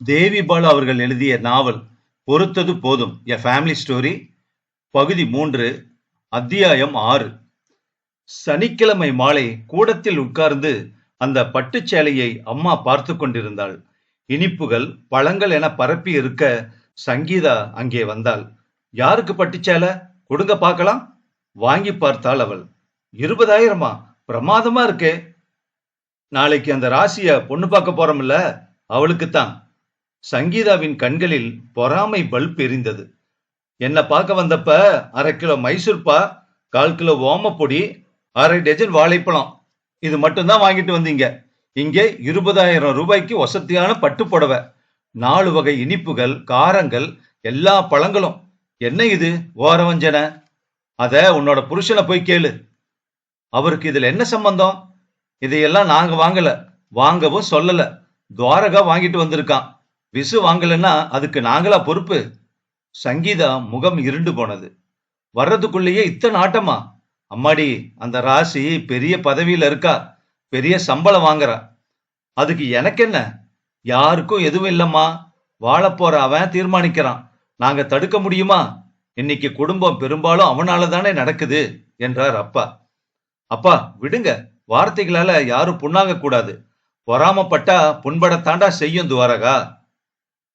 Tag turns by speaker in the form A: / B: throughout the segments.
A: தேவி பாலு அவர்கள் எழுதிய நாவல் பொறுத்தது போதும். எ ஃபேமிலி ஸ்டோரி பகுதி மூன்று அத்தியாயம் ஆறு. சனிக்கிழமை மாலை கூடத்தில் உட்கார்ந்து அந்த பட்டுச்சேலையை அம்மா பார்த்து கொண்டிருந்தாள். இனிப்புகள் பழங்கள் என பரப்பி இருக்க சங்கீதா அங்கே வந்தாள். யாருக்கு பட்டுச்சேலை கொடுங்க பார்க்கலாம். வாங்கி பார்த்தாள் அவள். இருபதாயிரமா? பிரமாதமா இருக்கே. நாளைக்கு அந்த ராசிய பொண்ணு பார்க்க போறோம்ல அவளுக்குத்தான். சங்கீதாவின் கண்களில் பொறாமை பல்ப் எரிந்தது. என்ன பார்க்க வந்தப்ப அரை கிலோ மைசூர்பா கால் கிலோ ஓமப்பொடி அரை டஜன் வாழைப்பழம். இது மட்டும்தான் வாங்கிட்டு வந்தீங்க. இங்கே இருபதாயிரம் ரூபாய்க்கு வசதியான பட்டு புடவை நாலு வகை இனிப்புகள் காரங்கள் எல்லா பழங்களும். என்ன இது? ஓரவஞ்சன. அத உன்னோட புருஷனை போய் கேளு. அவருக்கு இதுல என்ன சம்பந்தம்? இதையெல்லாம் நாங்க வாங்கல. வாங்கவும் சொல்லல. துவாரகா வாங்கிட்டு வந்திருக்கான். விசு வாங்கலைன்னா அதுக்கு நாங்களா பொறுப்பு? சங்கீதா முகம் இருண்டு போனது. வர்றதுக்குள்ளேயே இத்தனை ஆட்டமா? அம்மாடி அந்த ராசி பெரிய பதவியில இருக்கா? பெரிய சம்பளம் வாங்குறா. அதுக்கு எனக்கு என்ன யாருக்கும் எதுவும் இல்லம்மா. வாழப் போற அவன் தீர்மானிக்கிறான். நாங்க தடுக்க முடியுமா? இன்னைக்கு குடும்பம் பெரும்பாலும் அவனால தானே நடக்குது என்றார் அப்பா. அப்பா விடுங்க. வார்த்தைகளால யாரும் புண்ணாங்க கூடாது பொறாமப்பட்டா புண்படத்தாண்டா செய்யும் துவாரகா?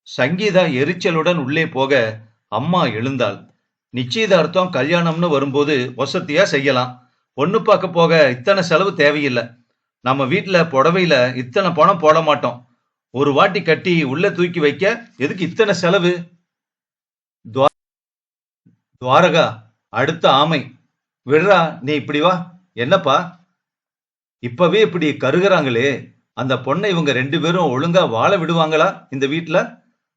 A: சங்கீதா எரிச்சலுடன் உள்ளே போக அம்மா எழுந்தாள். நிச்சயதார்த்தம் கல்யாணம்னு வரும்போது வசதியா செய்யலாம். பொண்ணு பார்க்க போக இத்தனை செலவு தேவையில்லை. நம்ம வீட்டில் புடவையில இத்தனை பணம் போட மாட்டோம். ஒரு வாட்டி கட்டி உள்ள தூக்கி வைக்க எதுக்கு இத்தனை செலவு? துவாரகா அடுத்த ஆமை. விடுறா நீ இப்படி வா. என்னப்பா? இப்பவே இப்படி கருகிறாங்களே. அந்த பொண்ணை இவங்க ரெண்டு பேரும் ஒழுங்கா வாழ விடுவாங்களா இந்த வீட்ல?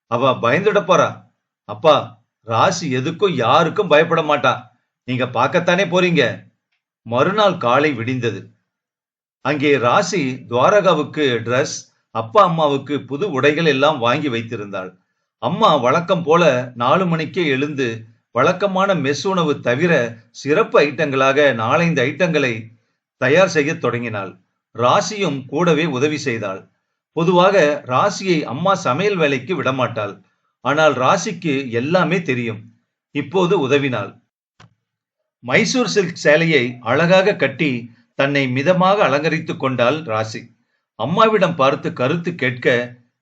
A: அவ பயந்துட போறா. அப்பா ராசி எதுக்கும் யாருக்கும் பயப்பட மாட்டா. நீங்க பார்க்கத்தானே போறீங்க. மறுநாள் காலை விடிந்தது. அங்கே ராசி துவாரகாவுக்கு ட்ரெஸ் அப்பா அம்மாவுக்கு புது உடைகள் எல்லாம் வாங்கி வைத்திருந்தாள். அம்மா வழக்கம் போல நாலு மணிக்கே எழுந்து வழக்கமான மெஸ் உணவு தவிர சிறப்பு ஐட்டங்களாக நாலைந்து ஐட்டங்களை தயார் செய்ய தொடங்கினாள். ராசியும் கூடவே உதவி செய்தாள். பொதுவாக ராசியை அம்மா சமையல் வேலைக்கு விடமாட்டாள். ஆனால் ராசிக்கு எல்லாமே தெரியும். இப்போது உதவினாள். மைசூர் சில்க் சேலையை அழகாக கட்டி தன்னை மிதமாக அலங்கரித்துக் கொண்டாள் ராசி. அம்மாவிடம் பார்த்து கருத்து கேட்க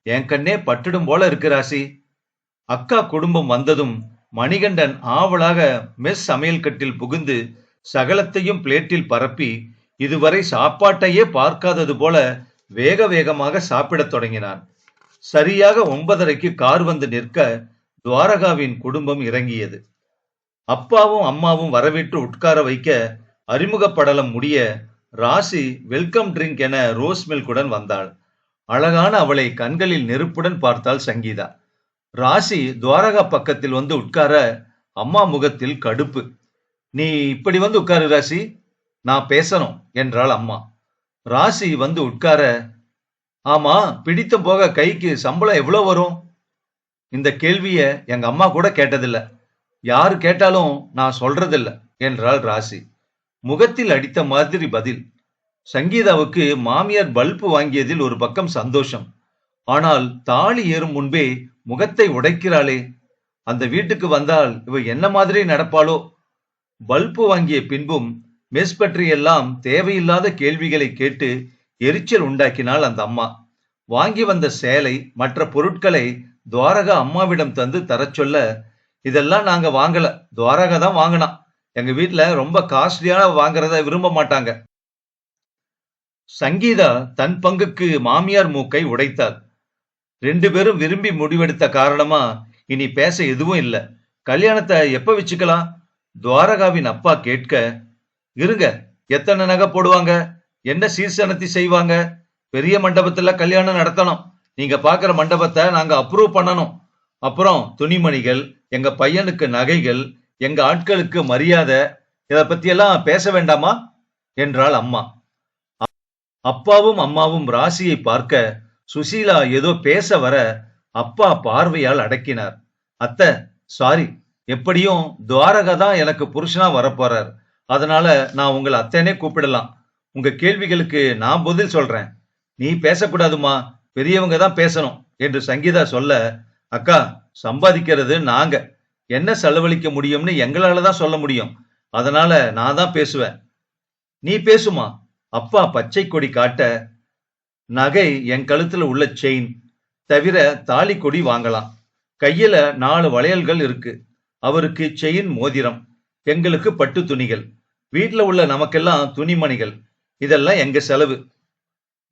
A: என் கண்ணே பட்டுடும் போல இருக்கு ராசி. அக்கா குடும்பம் வந்ததும் மணிகண்டன் ஆவலாக மெஸ் சமையல் கட்டில் புகுந்து சகலத்தையும் பிளேட்டில் பரப்பி இதுவரை சாப்பாட்டையே பார்க்காதது போல வேக வேகமாக சாப்பிடத் தொடங்கினான். சரியாக ஒன்பதரைக்கு கார் வந்து நிற்க துவாரகாவின் குடும்பம் இறங்கியது. அப்பாவும் அம்மாவும் வரவேற்று உட்கார வைக்க அறிமுகப்படலம் முடிய ராசி வெல்கம் ட்ரிங்க் என ரோஸ் மில்குடன் வந்தாள். அழகான அவளை கண்களில் நெருப்புடன் பார்த்தாள் சங்கீதா. ராசி துவாரகா பக்கத்தில் வந்து உட்கார அம்மா முகத்தில் கடுப்பு. நீ இப்படி வந்து உட்காரு ராசி. நான் பேசணும் என்றாள் அம்மா. ராசி வந்து உட்கார ஆமா பிடித்த போக கைக்கு சம்பளம் எவ்வளவு வரும்? இந்த கேள்விய எங்க அம்மா கூட கேட்டதில்ல. யாரு கேட்டாலும் நான் சொல்றதில்ல என்றாள் ராசி. முகத்தில் அடித்த மாதிரி பதில். சங்கீதாவுக்கு மாமியார் பல்பு வாங்கியதில் ஒரு பக்கம் சந்தோஷம். ஆனால் தாலி ஏறும் முன்பே முகத்தை உடைக்கிறாளே. அந்த வீட்டுக்கு வந்தால் இவ என்ன மாதிரி நடப்பாளோ? பல்பு வாங்கிய பின்பும் மெஸ் பற்றியெல்லாம் தேவையில்லாத கேள்விகளை கேட்டு எரிச்சல் உண்டாக்கினாள் அந்த அம்மா. வாங்கி வந்த சேலை மற்ற பொருட்களை துவாரகா அம்மாவிடம் தந்து தரச் சொல்ல இதெல்லாம் நாங்க வாங்கல. துவாரகா தான் வாங்கினான் எங்க வீட்டுல ரொம்ப காஸ்ட்லியான வாங்குறத விரும்ப மாட்டாங்க. சங்கீதா தன் பங்குக்கு மாமியார் மூக்கை உடைத்தாள். ரெண்டு பேரும் விரும்பி முடிவெடுத்த காரணமா இனி பேச எதுவும் இல்லை. கல்யாணத்தை எப்ப வச்சுக்கலாம்? துவாரகாவின் அப்பா கேட்க இருங்க. எத்தனை நகை போடுவாங்க? என்ன சீர்சனத்தி செய்வாங்க? பெரிய மண்டபத்துல கல்யாணம் நடத்தணும். நீங்க பாக்குற மண்டபத்தை நாங்க அப்ரூவ் பண்ணணும். அப்புறம் துணிமணிகள் எங்க பையனுக்கு நகைகள் எங்க ஆட்களுக்கு மரியாதை இத பத்தியெல்லாம் பேச வேண்டாமா? என்றாள் அம்மா. அப்பாவும் அம்மாவும் ராசியை பார்க்க சுசீலா ஏதோ பேச வர அப்பா பார்வையால் அடக்கினார். அத்தை சாரி எப்படியும் துவாரகா தான் எனக்கு புருஷனா வரப்போறார். அதனால நான் உங்களை அத்தனே கூப்பிடலாம். உங்க கேள்விகளுக்கு நான் பதில் சொல்றேன். நீ பேசக்கூடாதுமா? பெரியவங்க தான் பேசணும் என்று சங்கீதா சொல்ல அக்கா சம்பாதிக்கிறது நாங்க. என்ன செலவழிக்க முடியும்னு எங்களால தான் சொல்ல முடியும். அதனால நான் தான் பேசுவேன். நீ பேசுமா? அப்பா பச்சை கொடி காட்ட நகை என் கழுத்துல உள்ள செயின். தவிர தாலி கொடி வாங்கலாம். கையில நாலு வளையல்கள் இருக்கு. அவருக்கு செயின் மோதிரம். எங்களுக்கு பட்டு துணிகள். வீட்டில் உள்ள நமக்கெல்லாம் துணிமணிகள். இதெல்லாம் எங்க செலவு?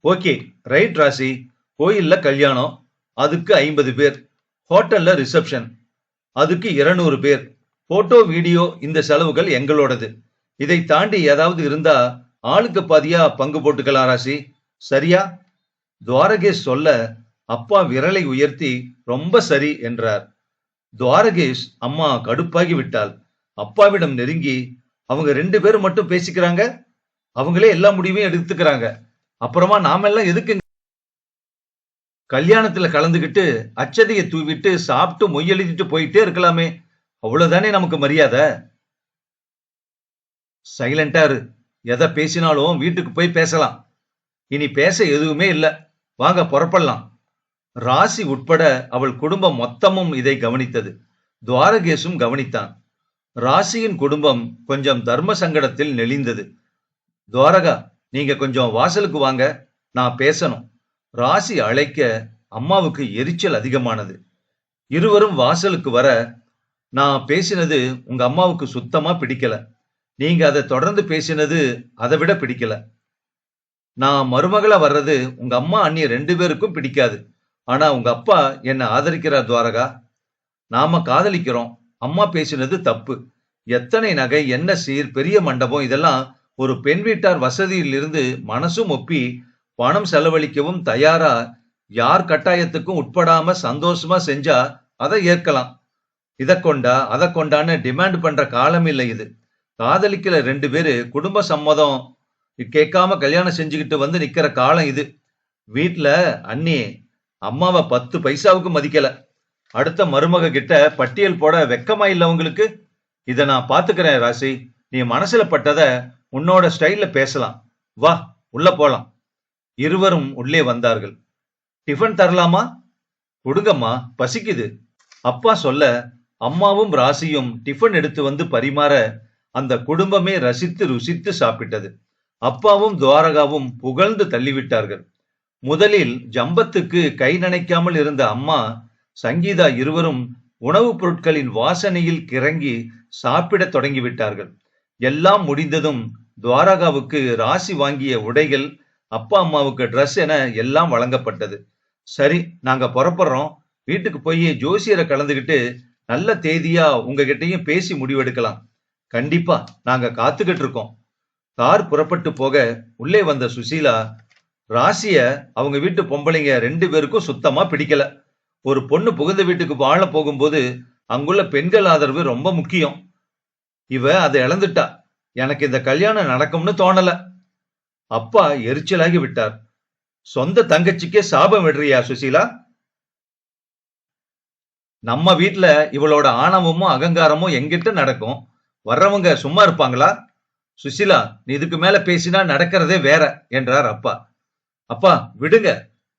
A: ஓகே ரைட் ராசி. கோயில்ல கல்யாணம். அதுக்கு ஐம்பது பேர். ஹோட்டல்ல ரிசப்ஷன். அதுக்கு இருநூறு பேர். போட்டோ வீடியோ இந்த செலவுகள் எங்களோடது. இதை தாண்டி ஏதாவது இருந்தா ஆளுக்கு பாதியா பங்கு போட்டுக்கலாம் ராசி. சரியா? துவாரகேஷ் சொல்ல அப்பா விரலை உயர்த்தி ரொம்ப சரி என்றார். துவாரகேஷ் அம்மா கடுப்பாகி விட்டாள். அப்பாவிடம் நெருங்கி அவங்க ரெண்டு பேரும் மட்டும் பேசிக்கிறாங்க. அவங்களே எல்லா முடிவையும் எடுத்துக்கிறாங்க. அப்புறமா நாமெல்லாம் எதுக்கு கல்யாணத்துல கலந்துகிட்டு அச்சதையை தூவிட்டு சாப்பிட்டு மொய் எழுதிட்டு போயிட்டே இருக்கலாமே. அவ்வளவுதானே நமக்கு மரியாதை? சைலண்டா இரு. எதை பேசினாலும் வீட்டுக்கு போய் பேசலாம். இனி பேச எதுவுமே இல்ல. வாங்க புறப்படலாம். ராசி உட்பட அவள் குடும்பம் மொத்தமும் இதை கவனித்தது. துவாரகேசும் கவனித்தான். ராசியின் குடும்பம் கொஞ்சம் தர்ம சங்கடத்தில் நெளிந்தது. துவாரகா நீங்க கொஞ்சம் வாசலுக்கு வாங்க. நான் பேசணும். ராசி அழைக்க அம்மாவுக்கு எரிச்சல் அதிகமானது. இருவரும் வாசலுக்கு வர நான் பேசினது உங்க அம்மாவுக்கு சுத்தமா பிடிக்கல. நீங்க அதை தொடர்ந்து பேசினது அதை விட பிடிக்கல. நான் மருமகளா வர்றது உங்க அம்மா அண்ணி ரெண்டு பேருக்கும் பிடிக்காது. ஆனா உங்க அப்பா என்னை ஆதரிக்கிறார் துவாரகா. நாம காதலிக்கிறோம். அம்மா பேசினது தப்பு. எத்தனை நகை என்ன சீர் பெரிய மண்டபம் இதெல்லாம் ஒரு பெண் வீட்டார் வசதியில் இருந்து மனசும் ஒப்பி பணம் செலவழிக்கவும் தயாரா யார் கட்டாயத்துக்கும் உட்படாம சந்தோஷமா செஞ்சா அதை ஏற்கலாம். இதை கொண்டா அதை கொண்டான்னு டிமாண்ட் பண்ற காலம் இல்லை இது. காதலிக்கிற ரெண்டு பேரு குடும்ப சம்மதம் கேட்காம கல்யாணம் செஞ்சுக்கிட்டு வந்து நிக்கிற காலம் இது. வீட்டுல அண்ணி அம்மாவை பத்து பைசாவுக்கு மதிக்கல. அடுத்த மருமக கிட்ட பட்டியல் போட வெக்கமா இல்ல உங்களுக்கு? இத நான் பாத்துக்கிறேன் ராசி. நீ மனசுல பட்டத உன்னோட ஸ்டைல்ல பேசலாம். வா உள்ள போலாம். இருவரும் உள்ளே வந்தார்கள். டிஃபன் தரலாமா? கொடுங்கம்மா பசிக்குது. அப்பா சொல்ல அம்மாவும் ராசியும் டிஃபன் எடுத்து வந்து பரிமாற அந்த குடும்பமே ரசித்து ருசித்து சாப்பிட்டது. அப்பாவும் துவாரகாவும் புகழ்ந்து தள்ளிவிட்டார்கள். முதலில் ஜம்பத்துக்கு கை நனைக்காமல் இருந்த அம்மா சங்கீதா இருவரும் உணவுப் பொருட்களின் வாசனையில் கிறங்கி சாப்பிடத் தொடங்கிவிட்டார்கள். எல்லாம் முடிந்ததும் துவாரகாவுக்கு ராசி வாங்கிய உடைகள் அப்பா அம்மாவுக்கு ட்ரெஸ் என எல்லாம் வழங்கப்பட்டது. சரி நாங்க புறப்படுறோம். வீட்டுக்கு போய் ஜோசியரை கலந்துகிட்டு நல்ல தேதியா உங்ககிட்டயும் பேசி முடிவெடுக்கலாம். கண்டிப்பா நாங்க காத்துக்கிட்டு இருக்கோம். கார் புறப்பட்டு போக உள்ளே வந்த சுசீலா ராசிய அவங்க வீட்டு பொம்பளைங்க ரெண்டு பேருக்கும் சுத்தமா பிடிக்கல. ஒரு பொண்ணு புகுந்த வீட்டுக்கு வாழ போகும்போது அங்குள்ள பெண்கள் ஆதரவு ரொம்ப முக்கியம். இவ அதை இழந்துட்டா. எனக்கு இந்த கல்யாணம் நடக்கும்னு தோணல. அப்பா எரிச்சலாகி விட்டார். சொந்த தங்கச்சிக்கே சாபம் விடுறியா சுசீலா? நம்ம வீட்டுல இவளோட ஆணவமும் அகங்காரமும் எங்கிட்ட நடக்கும். வர்றவங்க சும்மா இருப்பாங்களா? சுசிலா நீ இதுக்கு மேல பேசினா நடக்கிறதே வேற என்றார் அப்பா. அப்பா விடுங்க.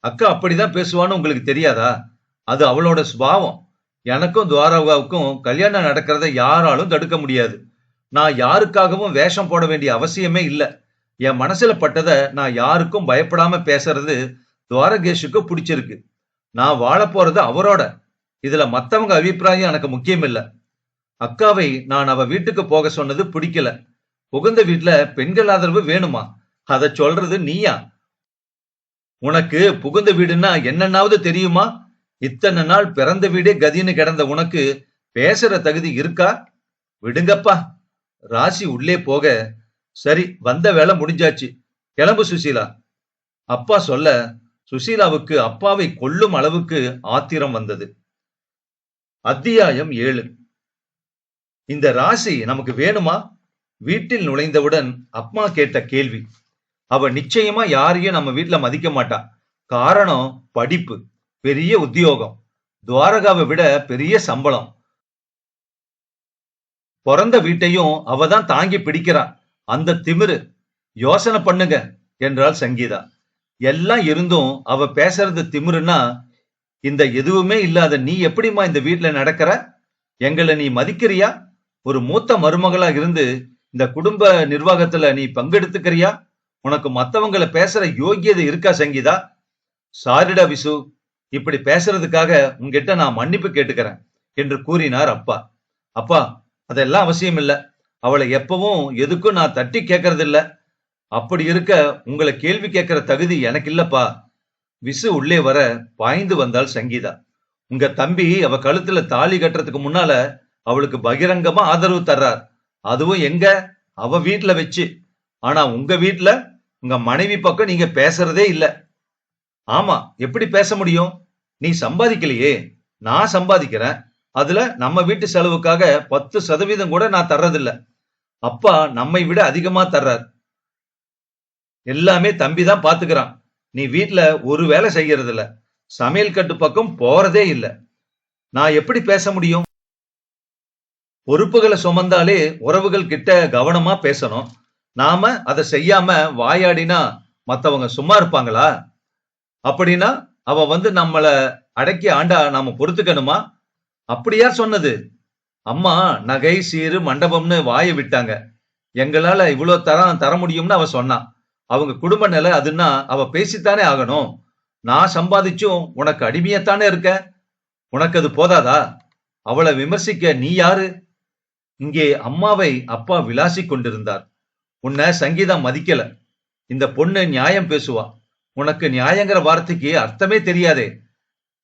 A: அக்கா அப்படிதான் பேசுவான்னு உங்களுக்கு தெரியாதா? அது அவளோட சுபாவம். எனக்கும் துவாரகாவுக்கும் கல்யாணம் நடக்கிறத யாராலும் தடுக்க முடியாது. நான் யாருக்காகவும் வேஷம் போட வேண்டிய அவசியமே இல்ல. என் மனசுல பட்டத நான் யாருக்கும் பயப்படாம பேசுறது துவாரகேஷுக்கு பிடிச்சிருக்கு. நான் வாழ போறது அவரோட. இதுல மத்தவங்க அபிப்பிராயம் எனக்கு முக்கியம் இல்ல அக்காவை நான் அவ வீட்டுக்கு போக சொன்னது பிடிக்கல. புகுந்த வீட்ல பெண்கள் ஆதரவு வேணுமா? அத சொல்றது நீயா? உனக்கு புகுந்த வீடுன்னா என்னன்னாவது தெரியுமா? இத்தனை நாள் பிறந்த வீடே கதின்னு கிடந்த உனக்கு பேசுற தகுதி இருக்கா? விடுங்கப்பா. ராசி உள்ளே போக சரி வந்த வேலை முடிஞ்சாச்சு. கிளம்பு சுசீலா. அப்பா சொல்ல சுசீலாவுக்கு அப்பாவை கொல்லும் அளவுக்கு ஆத்திரம் வந்தது. அத்தியாயம் ஏழு. இந்த ராசி நமக்கு வேணுமா? வீட்டில் நுழைந்தவுடன் அம்மா கேட்ட கேள்வி. அவ நிச்சயமா யாரையும் நம்ம வீட்டுல மதிக்க மாட்டா. காரணம் படிப்பு. பெரிய உத்தியோகம். துவாரகாவை விட பெரிய சம்பளம். பிறந்த வீட்டையும் அவ தான் தாங்கி பிடிக்கிறா. அந்த திமிரு யோசனை பண்ணுங்க என்றாள் சங்கீதா. எல்லாம் இருந்தும் அவ பேசுறது திமிருன்னா இந்த எதுவுமே இல்லாத நீ எப்படிம்மா இந்த வீட்டுல நடக்கிற? எங்களை நீ மதிக்கிறியா? ஒரு மூத்த மருமகளா இருந்து இந்த குடும்ப நிர்வாகத்துல நீ பங்கெடுத்துக்கிறியா? உனக்கு மத்தவங்கள பேசுற யோகியதை இருக்கா சங்கீதா? சாரிடா விசு இப்படி பேசுறதுக்காக உங்ககிட்ட நான் மன்னிப்பு கேட்டுக்கிறேன் என்று கூறினார் அப்பா. அப்பா அதெல்லாம் அவசியம் இல்ல. அவளை எப்பவும் எதுக்கும் நான் தட்டி கேட்கறதில்ல அப்படி இருக்க உங்களை கேள்வி கேட்கிற தகுதி எனக்கு இல்லப்பா. விசு உள்ளே வர பாய்ந்து வந்தாள் சங்கீதா. உங்க தம்பி அவ கழுத்துல தாலி கட்டுறதுக்கு முன்னால அவளுக்கு பகிரங்கமா ஆதரவு தர்றார். அதுவும் எங்க? அவ வீட்டுல வச்சு. ஆனா உங்க வீட்டுல உங்க மனைவி பக்கம் நீங்க பேசுறதே இல்ல. ஆமா எப்படி பேச முடியும்? நீ சம்பாதிக்கலையே நான் சம்பாதிக்கிறேன். அதுல நம்ம வீட்டு செலவுக்காக பத்து சதவீதம் கூட நான் தர்றதில்ல. அப்பா நம்மை விட அதிகமா தர்றார். எல்லாமே தம்பி தான் பாத்துக்கிறான். நீ வீட்டுல ஒரு வேலை செய்யறது இல்ல சமையல் கட்டு பக்கம் போறதே இல்ல. நான் எப்படி பேச முடியும்? பொறுப்புகளை சுமந்தாலே உறவுகள் கிட்ட கவனமா பேசணும். நாம அதை செய்யாம வாயாடினா மத்தவங்க சும்மா இருப்பாங்களா? அப்படின்னா அவ வந்து நம்மள அடக்கி ஆண்டா நாம பொறுத்துக்கணுமா? அப்படியா சொன்னது. அம்மா நகை சீரு மண்டபம்னு வாய விட்டாங்க. எங்களால இவ்வளவு தரம் தர முடியும்னு அவ சொன்னான் அவங்க குடும்ப நிலை அதுன்னா அவ பேசித்தானே ஆகணும். நான் சம்பாதிச்சும் உனக்கு அடிமையத்தானே இருக்க? உனக்கு அது போதாதா? அவளை விமர்சிக்க நீ யாரு? இங்கே அம்மாவை அப்பா விளாசி கொண்டிருந்தார். உன்னை சங்கீதா மதிக்கல. இந்த பொண்ணு நியாயம் பேசுவா. உனக்கு நியாயங்கிற வார்த்தைக்கு அர்த்தமே தெரியாதே.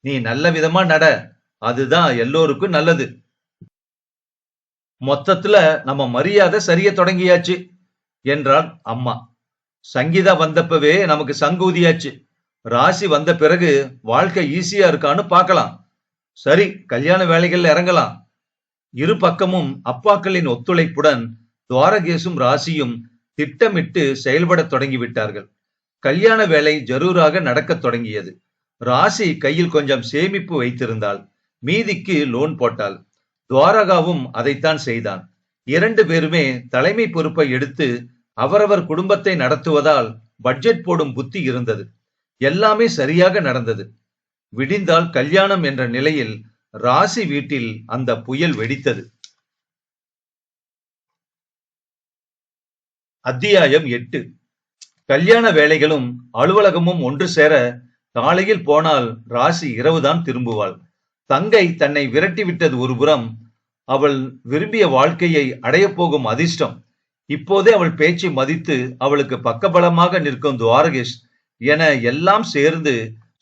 A: நீ நல்ல விதமா நட. அதுதான் எல்லோருக்கும் நல்லது. மொத்தத்துல நம்ம மரியாதை சரிய தொடங்கியாச்சு என்றாள் அம்மா. சங்கீதா வந்தப்பவே நமக்கு சங்கூதியாச்சு. ராசி வந்த பிறகு வாழ்க்கை ஈஸியா இருக்கான்னு பார்க்கலாம். சரி கல்யாண வேலைகள்ல இறங்கலாம். இரு பக்கமும் அப்பாக்களின் ஒத்துழைப்புடன் துவாரகேசும் ராசியும் திட்டமிட்டு செயல்படத் தொடங்கிவிட்டார்கள் கல்யாண வேலை ஜரூராக நடக்கத் தொடங்கியது. ராசி கையில் கொஞ்சம் சேமிப்பு வைத்திருந்தாள். மீதிக்கு லோன் போட்டாள். துவாரகாவும் அதைத்தான் செய்தான். இரண்டு பேருமே தலைமை பொறுப்பை எடுத்து அவரவர் குடும்பத்தை நடத்துவதால் பட்ஜெட் போடும் புத்தி இருந்தது. எல்லாமே சரியாக நடந்தது. விடிந்தால் கல்யாணம் என்ற நிலையில் ராசி வீட்டில் அந்த புயல் வெடித்தது. அத்தியாயம் எட்டு. கல்யாண வேலைகளும் அலுவலகமும் ஒன்று சேர காலையில் போனால் ராசி இரவுதான் திரும்புவாள். தங்கை தன்னை விரட்டி விட்டது ஒருபுறம் அவள் விரும்பிய வாழ்க்கையை அடையப் போகும் அதிர்ஷ்டம். இப்போதே அவள் பேச்சை மதித்து அவளுக்கு பக்கபலமாக நிற்கும் துவாரகேஷ் என எல்லாம் சேர்ந்து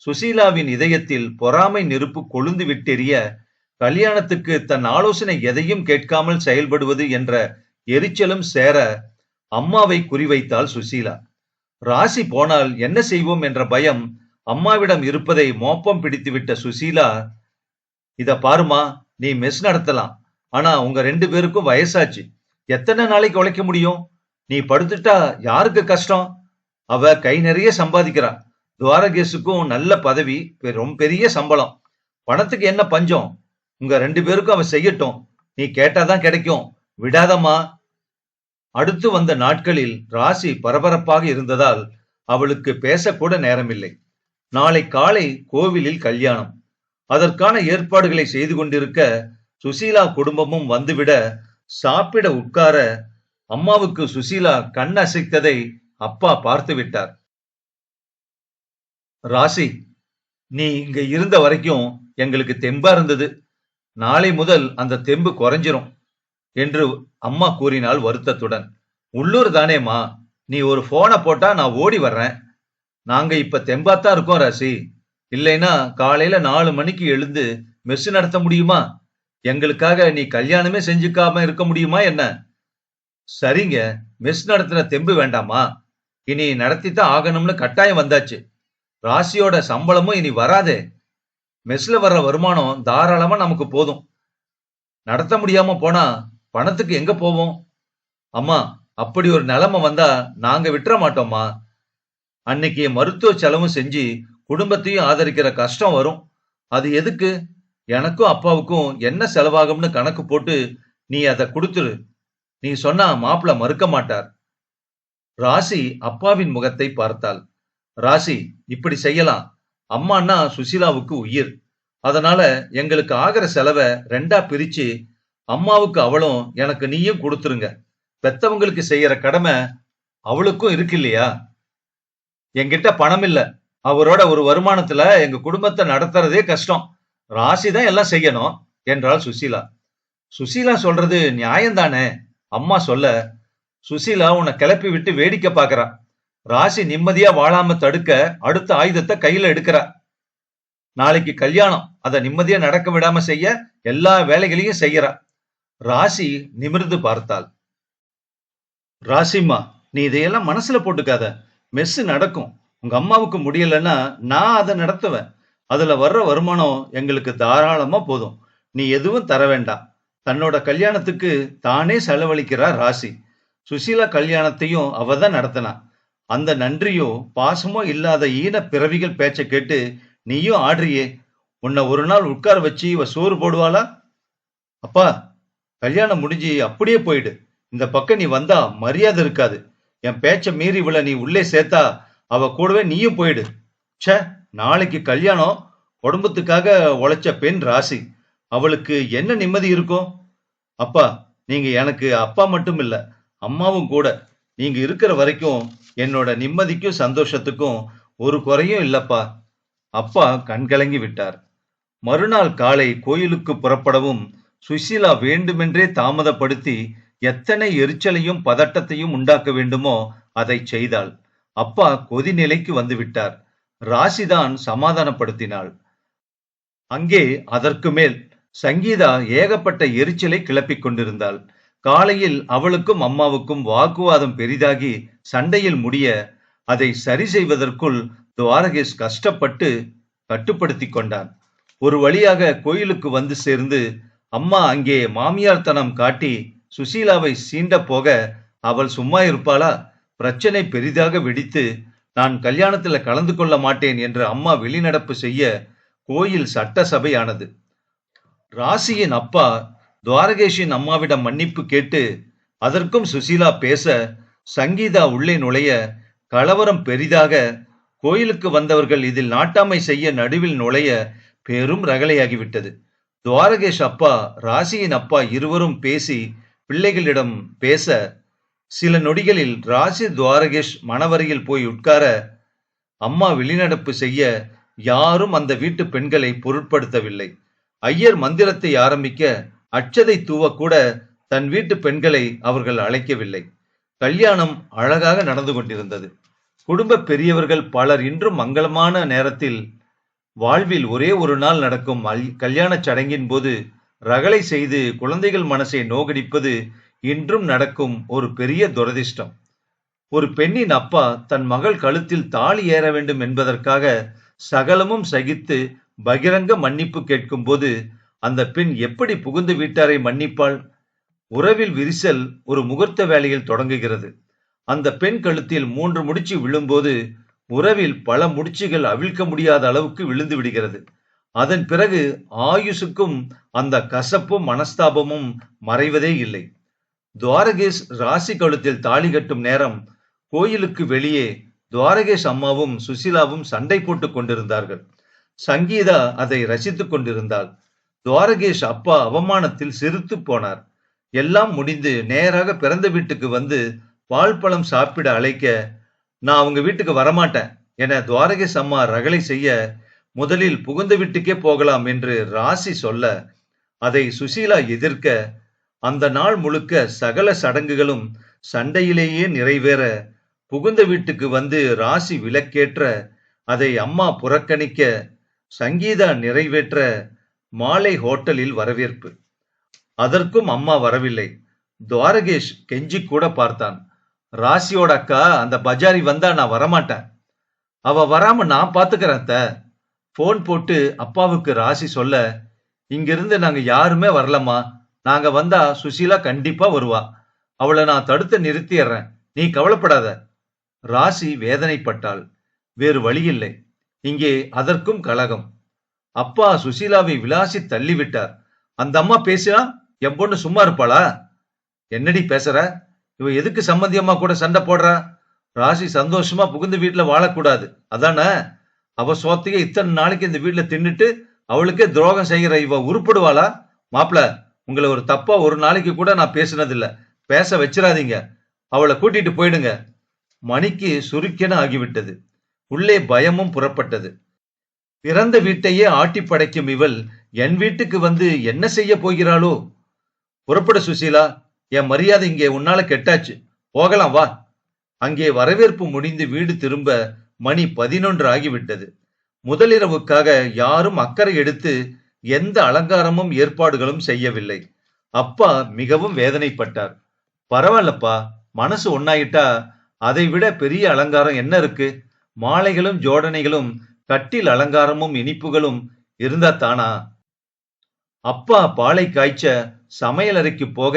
A: சுசீலாவின் இதயத்தில் பொறாமை நெருப்பு கொழுந்து விட்டெறிய கல்யாணத்துக்கு தன் ஆலோசனை எதையும் கேட்காமல் செயல்படுவது என்ற எரிச்சலும் சேர அம்மாவை குறிவைத்தாள் சுசீலா. ராசி போனால் என்ன செய்வோம் என்ற பயம் அம்மாவிடம் இருப்பதை மோப்பம் பிடித்துவிட்ட சுசீலா இத பாருமா நீ மெஸ் நடத்தலாம். ஆனா உங்க ரெண்டு பேருக்கும் வயசாச்சு. எத்தனை நாளைக்கு உழைக்க முடியும்? நீ படுத்துட்டா யாருக்கு கஷ்டம்? அவ கை நிறைய சம்பாதிக்கிறா. துவாரகேசுக்கும் நல்ல பதவி ரொம்ப பெரிய சம்பளம். பணத்துக்கு என்ன பஞ்சம்? உங்க ரெண்டு பேருக்கும் அவ செய்யட்டும். நீ கேட்டாதான் கிடைக்கும். விடாதம்மா. அடுத்து வந்த நாட்களில் ராசி பரபரப்பாக இருந்ததால் அவளுக்கு பேசக்கூட நேரமில்லை. நாளை காலை கோவிலில் கல்யாணம். அதற்கான ஏற்பாடுகளை செய்து கொண்டிருக்க சுசீலா குடும்பமும் வந்துவிட சாப்பிட உட்கார அம்மாவுக்கு சுசீலா கண் அசைத்ததை அப்பா பார்த்து விட்டார். ராசி நீ இங்க இருந்த வரைக்கும் எங்களுக்கு தெம்பா இருந்தது. நாளை முதல் அந்த தெம்பு குறைஞ்சிரும். என்று அம்மா கூறினாள் வருத்தத்துடன் உள்ளூர் தானேம்மா நீ ஒரு போனை போட்டா நான் ஓடி வர்றேன். நாங்க இப்ப தெம்பாத்தான் இருக்கோம் ராசி. இல்லைன்னா காலையில நாலு மணிக்கு எழுந்து மெஸ் நடத்த முடியுமா? எங்களுக்காக நீ கல்யாணமே செஞ்சுக்காம இருக்க முடியுமா என்ன? சரிங்க மெஸ் நடத்தின தெம்பு வேண்டாமா? இனி நடத்தித்தான் ஆகணும்னு கட்டாயம் வந்தாச்சு. ராசியோட சம்பளமும் இனி வராதே. மெஸ்ல வர்ற வருமானம் தாராளமா நமக்கு போதும். நடத்த முடியாம போனா பணத்துக்கு எங்க போவோம்? அம்மா அப்படி ஒரு நிலைமை வந்தா நாங்க விட்டுற மாட்டோம்மா. அன்னைக்கு மருத்துவ செலவும் செஞ்சு குடும்பத்தையும் ஆதரிக்கிற கஷ்டம் வரும். அது எதுக்கு? எனக்கும் அப்பாவுக்கும் என்ன செலவாகும்னு கணக்கு போட்டு நீ அதை கொடுத்துரு. நீ சொன்னா மாப்பிள்ள மறுக்க மாட்டார். ராசி அப்பாவின் முகத்தை பார்த்தாள். ராசி இப்படி செய்யலாம். அம்மான்னா சுசீலாவுக்கு உயிர். அதனால எங்களுக்கு ஆகிற செலவை ரெண்டா பிரிச்சு அம்மாவுக்கு அவளும் எனக்கு நீயும் கொடுத்துருங்க. பெத்தவங்களுக்கு செய்யற கடமை அவளுக்கும் இருக்கு இல்லையா என்கிட்ட பணம் இல்ல. அவரோட ஒரு வருமானத்துல எங்க குடும்பத்தை நடத்துறதே கஷ்டம். ராசி தான் எல்லாம் செய்யணும் என்றாள் சுசீலா. சுசீலா சொல்றது நியாயம்தானே? அம்மா சொல்ல சுசீலா உன்னை கிளப்பி விட்டு வேடிக்கை பாக்குறா. ராசி நிம்மதியா வாழாம தடுக்க அடுத்த ஆயுதத்தை கையில எடுக்கிறா. நாளைக்கு கல்யாணம். அதை நிம்மதியா நடக்க விடாம செய்ய எல்லா வேலைகளையும் செய்யறா. ராசி நிமிர்ந்து பார்த்தாள் ராசிம்மா நீ இதையெல்லாம் மனசுல போட்டுக்காத. மெஸ் நடக்கும். உங்க அம்மாவுக்கு முடியலன்னா நான் அதை நடத்துவேன். அதுல வர்ற வருமானம் எங்களுக்கு தாராளமா போதும். நீ எதுவும் தர வேண்டாம். தன்னோட கல்யாணத்துக்கு தானே செலவழிக்கிறா ராசி. சுசீலா கல்யாணத்தையும் அவ தான் நடத்தினா. அந்த நன்றியோ பாசமோ இல்லாத ஈன பிறவிகள் பேச்ச கேட்டு நீயும் ஆடுறியே. உன்னை ஒரு நாள் உட்கார வச்சு இவ சோறு போடுவாளா? அப்பா கல்யாணம் முடிஞ்சு அப்படியே போயிடு. இந்த பக்கம் நீ வந்தா மரியாதை இருக்காது. என் பேச்ச மீறி இவளை நீ உள்ளே சேர்த்தா அவ கூடவே நீயும் போயிடு. ச்சே நாளைக்கு கல்யாணம். குடும்பத்துக்காக உழைச்ச பெண் ராசி. அவளுக்கு என்ன நிம்மதி இருக்கும்? அப்பா நீங்க எனக்கு அப்பா மட்டும் இல்ல அம்மாவும் கூட. நீங்க இருக்கிற வரைக்கும் என்னோட நிம்மதிக்கும் சந்தோஷத்துக்கும் ஒரு குறையும் இல்லப்பா. அப்பா கண்கலங்கி விட்டார். மறுநாள் காலை கோயிலுக்கு புறப்படவும் சுசீலா வேண்டுமென்றே தாமதப்படுத்தி எத்தனை எரிச்சலையும் பதட்டத்தையும் உண்டாக்க வேண்டுமோ அதை செய்தாள். அப்பா கொதிநிலைக்கு வந்து விட்டார் ராசிதான் சமாதானப்படுத்தினாள். அங்கே அதற்கு மேல் சங்கீதா ஏகப்பட்ட எரிச்சலை கிளப்பிக் கொண்டிருந்தாள். காலையில் அவளுக்கும் அம்மாவுக்கும் வாக்குவாதம் பெரிதாகி சண்டையில் முடிய அதை சரி செய்வதற்குள் துவாரகேஷ் கஷ்டப்பட்டு கட்டுப்படுத்தி கொண்டான். ஒரு வழியாக கோயிலுக்கு வந்து சேர்ந்து அம்மா அங்கே மாமியார் தனம் காட்டி சுசீலாவை சீண்ட போக அவள் சும்மா இருப்பாளா? பிரச்சனை பெரிதாக வெடித்து நான் கல்யாணத்துல கலந்து கொள்ள மாட்டேன் என்று அம்மா வெளிநடப்பு செய்ய கோயில் சட்டசபையானது. ராசியின் அப்பா துவாரகேஷின் அம்மாவிடம் மன்னிப்பு கேட்டு அதற்கும் சுசீலா பேச சங்கீதா உள்ளே நுழைய கலவரம் பெரிதாக கோயிலுக்கு வந்தவர்கள் இதில் நாட்டாமை செய்ய நடுவில் நுழைய பெரும் ரகளையாகிவிட்டது துவாரகேஷ் அப்பா ராசியின் அப்பா இருவரும் பேசி பிள்ளைகளிடம் பேச சில நொடிகளில் ராசி துவாரகேஷ் மணவரையில் போய் உட்கார அம்மா வெளிநடப்பு செய்ய யாரும் அந்த வீட்டு பெண்களை பொருட்படுத்தவில்லை. ஐயர் மந்திரத்தை ஆரம்பிக்க அச்சதை தூவக்கூட தன் வீட்டு பெண்களை அவர்கள் அழைக்கவில்லை. கல்யாணம் அழகாக நடந்து கொண்டிருந்தது. குடும்ப பெரியவர்கள் பலர் இன்றும் மங்களமான நேரத்தில் வாழ்வில் ஒரே ஒரு நாள் நடக்கும் கல்யாணச் சடங்கின் போது ரகளை செய்து குழந்தைகள் மனசை நோகடிப்பது இன்றும் நடக்கும் ஒரு பெரிய துரதிர்ஷ்டம். ஒரு பெண்ணின் அப்பா தன் மகள் கழுத்தில் தாலி ஏற வேண்டும் என்பதற்காக சகலமும் சகித்து பகிரங்க மன்னிப்பு கேட்கும்போது அந்த பெண் எப்படி புகுந்து வீட்டாரை மன்னிப்பாள்? உறவில் விரிசல் ஒரு முகூர்த்த வேலையில் தொடங்குகிறது. அந்த பெண் கழுத்தில் மூன்று முடிச்சு விழும்போது உறவில் பல முடிச்சுகள் அவிழ்க்க முடியாத அளவுக்கு விழுந்து விடுகிறது. அதன் பிறகு ஆயுஷுக்கும் அந்த கசப்பும் மனஸ்தாபமும் மறைவதே இல்லை. துவாரகேஷ் ராசி கழுத்தில் தாலி கட்டும் நேரம் கோயிலுக்கு வெளியே துவாரகேஷ் அம்மாவும் சுசிலாவும் சண்டை போட்டுக் கொண்டிருந்தார்கள். சங்கீதா அதை ரசித்துக் கொண்டிருந்தாள். துவாரகேஷ் அப்பா அவமானத்தில் சிரித்து போனார். எல்லாம் முடிந்து நேராக பிறந்த வீட்டுக்கு வந்து பால் பழம் சாப்பிட அழைக்க நான் அவங்க வீட்டுக்கு வரமாட்டேன். என துவாரகேஷ் அம்மா ரகளை செய்ய முதலில் புகுந்த வீட்டுக்கே போகலாம் என்று ராசி சொல்ல அதை சுசீலா எதிர்க்க அந்த நாள் முழுக்க சகல சடங்குகளும் சண்டையிலேயே நிறைவேற புகுந்த வீட்டுக்கு வந்து ராசி விலக்கேற்ற அதை அம்மா புறக்கணிக்க சங்கீதா நிறைவேற்ற மாலை ஹோட்டலில் வரவேற்பு. அதற்கும் அம்மா வரவில்லை. துவாரகேஷ் கெஞ்சி கூட பார்த்தான். ராசியோட அக்கா அந்த பஜாரி வந்தா நான் வரமாட்டேன். அவ வராம நான் பாத்துக்கிறேன் அத்தை. போன் போட்டு அப்பாவுக்கு ராசி சொல்ல இங்கிருந்து நாங்க யாருமே வரலம்மா. நாங்க வந்தா சுசீலா கண்டிப்பா வருவா. அவளை நான் தடுத்து நிறுத்திடுறேன் நீ கவலைப்படாத. ராசி வேதனைப்பட்டாள். வேறு வழியில்லை. இங்கே அதற்கும் கலகம். அப்பா சுசீலாவை விளாசி தள்ளிவிட்டார். அந்த அம்மா பேசினா என் பொண்ணு சும்மா இருப்பாளா? என்னடி பேசுற? இவ எதுக்கு சம்பந்தியம்மா கூட சண்டை போடுறா? ராசி சந்தோஷமா புகுந்து வீட்டுல வாழக்கூடாது. அதானே? அவ சோத்தையே இத்தனை நாளைக்கு இந்த வீட்டுல தின்னுட்டு அவளுக்கே துரோகம் செய்கிற இவ உருப்படுவாளா? மாப்பிள உங்களை ஒரு தப்பா ஒரு நாளைக்கு கூட நான் பேசினதில்ல. பேச வச்சிடாதீங்க. அவளை கூட்டிட்டு போயிடுங்க. மணிக்கு சுருக்கென ஆகிவிட்டது. உள்ளே பயமும் புறப்பட்டது. பிறந்த வீட்டையே ஆட்டி படைக்கும் இவள் என் வீட்டுக்கு வந்து என்ன செய்ய போகிறாளோ? புறப்பட சுசீலா. என் மரியாதை இங்கே உன்னால கெட்டாச்சு. போகலாம் வா. அங்கே வரவேற்பு முடிந்து வீடு திரும்ப மணி பதினொன்று ஆகிவிட்டது. முதலிரவுக்காக யாரும் அக்கறை எடுத்து எந்த அலங்காரமும் ஏற்பாடுகளும் செய்யவில்லை. அப்பா மிகவும் வேதனைப்பட்டார். பரவாயில்லப்பா மனசு ஒன்னாயிட்டா அதை விட பெரிய அலங்காரம் என்ன இருக்கு? மாலைகளும் ஜோடனைகளும் கட்டில் அலங்காரமும் இனிப்புகளும் இருந்தா தானா? அப்பா பாலை காய்ச்ச சமையலறைக்கு போக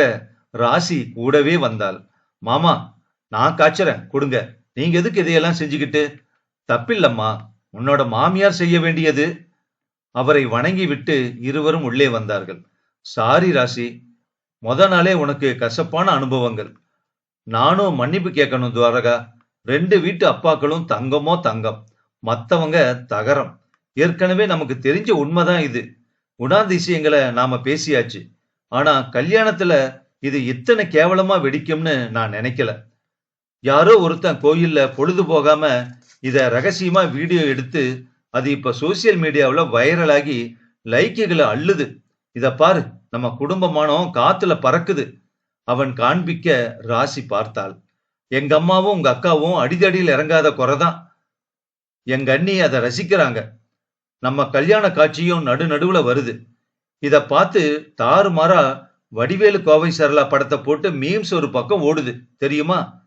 A: ராசி கூடவே வந்தாள். மாமா நான் காய்ச்சறேன். கொடுங்க. நீங்க எதுக்கு இதையெல்லாம் செஞ்சுக்கிட்டு? தப்பில்லம்மா. உன்னோட மாமியார் செய்ய வேண்டியது. அவரை வணங்கி விட்டு இருவரும் உள்ளே வந்தார்கள். சாரி ராசி. முத நாளே உனக்கு கசப்பான அனுபவங்கள். நானும் மன்னிப்பு கேட்கணும் துவாரகா. ரெண்டு வீட்டு அப்பாக்களும் தங்கமோ தங்கம். மத்தவங்க தகரம். ஏற்கனவே நமக்கு தெரிஞ்ச உண்மைதான் இது. குணாதிசயங்களை நாம பேசியாச்சு. ஆனா கல்யாணத்துல இது இத்தனை கேவலமா வெடிக்கும்னு நான் நினைக்கல. யாரோ ஒருத்தன் கோயில்ல பொழுது போகாம இத ரகசியமா வீடியோ எடுத்து அது இப்ப சோசியல் மீடியாவுல வைரலாகி லைக்குகளை அள்ளுது. இத பாரு நம்ம குடும்பமானம் காத்துல பறக்குது. அவன் காண்பிக்க ராசி பார்த்தாள். எங்க அம்மாவும் உங்க அக்காவும் அடிதடியில் இறங்காத குறைதான். எங்க அண்ணி அதை ரசிக்கிறாங்க. நம்ம கல்யாண காட்சியும் நடு நடுவுல வருது. இத பார்த்து தாறுமாறா வடிவேலு கோவை சரளா படத்தை போட்டு மீம்ஸ் ஒரு பக்கம் ஓடுது. தெரியுமா?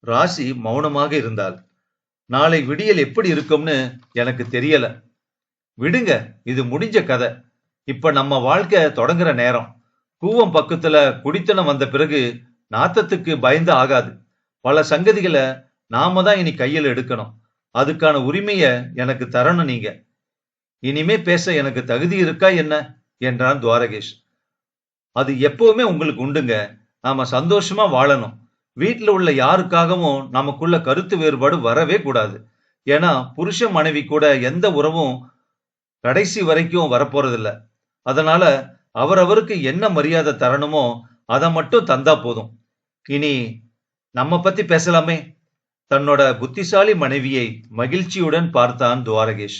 A: ராசி மௌனமாக இருந்தாள். நாளை விடியல் எப்படி இருக்கும்னு எனக்கு தெரியல. விடுங்க இது முடிஞ்ச கதை. இப்ப நம்ம வாழ்க்கை தொடங்குற நேரம். கூவம் பக்கத்துல குடித்தனம் வந்த பிறகு நாத்தத்துக்கு பயந்து ஆகாது. பல சங்கதிகளை நாம தான் இனி கையில் எடுக்கணும். அதுக்கான உரிமைய எனக்கு தரணும் நீங்க. இனிமே பேச எனக்கு தகுதி இருக்கா என்ன? என்றான் துவாரகேஷ். அது எப்பவுமே உங்களுக்கு உண்டுங்க. நாம சந்தோஷமா வாழணும். வீட்டில் உள்ள யாருக்காகவும் நமக்குள்ள கருத்து வேறுபாடு வரவே கூடாது. ஏன்னா புருஷ மனைவி கூட எந்த உறவும் கடைசி வரைக்கும் வரப்போறதில்ல. அதனால அவரவருக்கு என்ன மரியாதை தரணுமோ அதை மட்டும் தந்தா போதும். இனி நம்ம பத்தி பேசலாமே. தன்னோட புத்திசாலி மனைவியை மகிழ்ச்சியுடன் பார்த்தான் துவாரகேஷ்.